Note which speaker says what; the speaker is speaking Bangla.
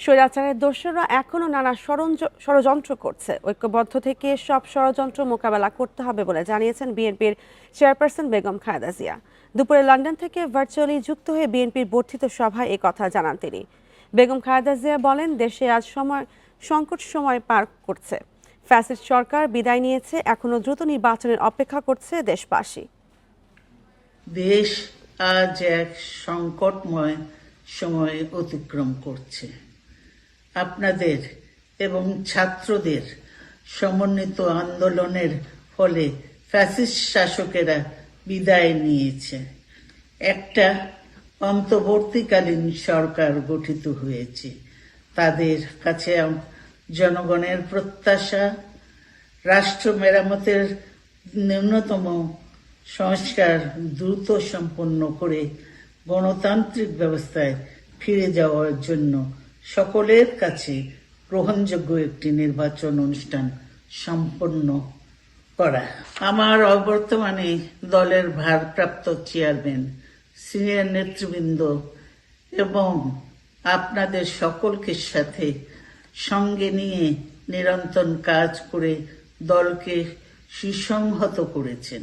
Speaker 1: স্বৈরাচারের দোষরা এখনও নানা ষড়যন্ত্র করছে। ঐক্যবদ্ধ থেকে সব ষড়যন্ত্র মোকাবেলা করতে হবে বলে জানিয়েছেন বিএনপির চেয়ারপারসন বেগম খালেদা জিয়া। দুপুরে লন্ডন থেকে ভার্চুয়ালি যুক্ত হয়ে বিএনপির বর্ধিত সভায় এ কথা জানান তিনি। বেগম খালেদা জিয়া বলেন, দেশে আজ সময়, সংকট সময় পার করছে। ফ্যাসিস্ট সরকার বিদায় নিয়েছে, এখনও দ্রুত নির্বাচনের অপেক্ষা করছে দেশবাসী।
Speaker 2: দেশ আজ এক সংকটময় সময় অতিক্রম করছে। আপনাদের এবং ছাত্রদের সমন্বিত আন্দোলনের ফলে ফ্যাসিস্ট শাসকেরা বিদায় নিয়েছে। একটা অন্তর্বর্তীকালীন সরকার গঠিত হয়েছে। তাদের কাছে জনগণের প্রত্যাশা, রাষ্ট্র মেরামতের ন্যূনতম সংস্কার দ্রুত সম্পন্ন করে গণতান্ত্রিক ব্যবস্থায় ফিরে যাওয়ার জন্য সকলের কাছে গ্রহণযোগ্য একটি নির্বাচন অনুষ্ঠান সম্পন্ন করা। আমার অবর্তমানে দলের ভারপ্রাপ্ত চেয়ারম্যান, সিনিয়র নেতৃবৃন্দ এবং আপনাদের সকলকে সাথে সঙ্গে নিয়ে নিরন্তর কাজ করে দলকে সুসংহত করেছেন।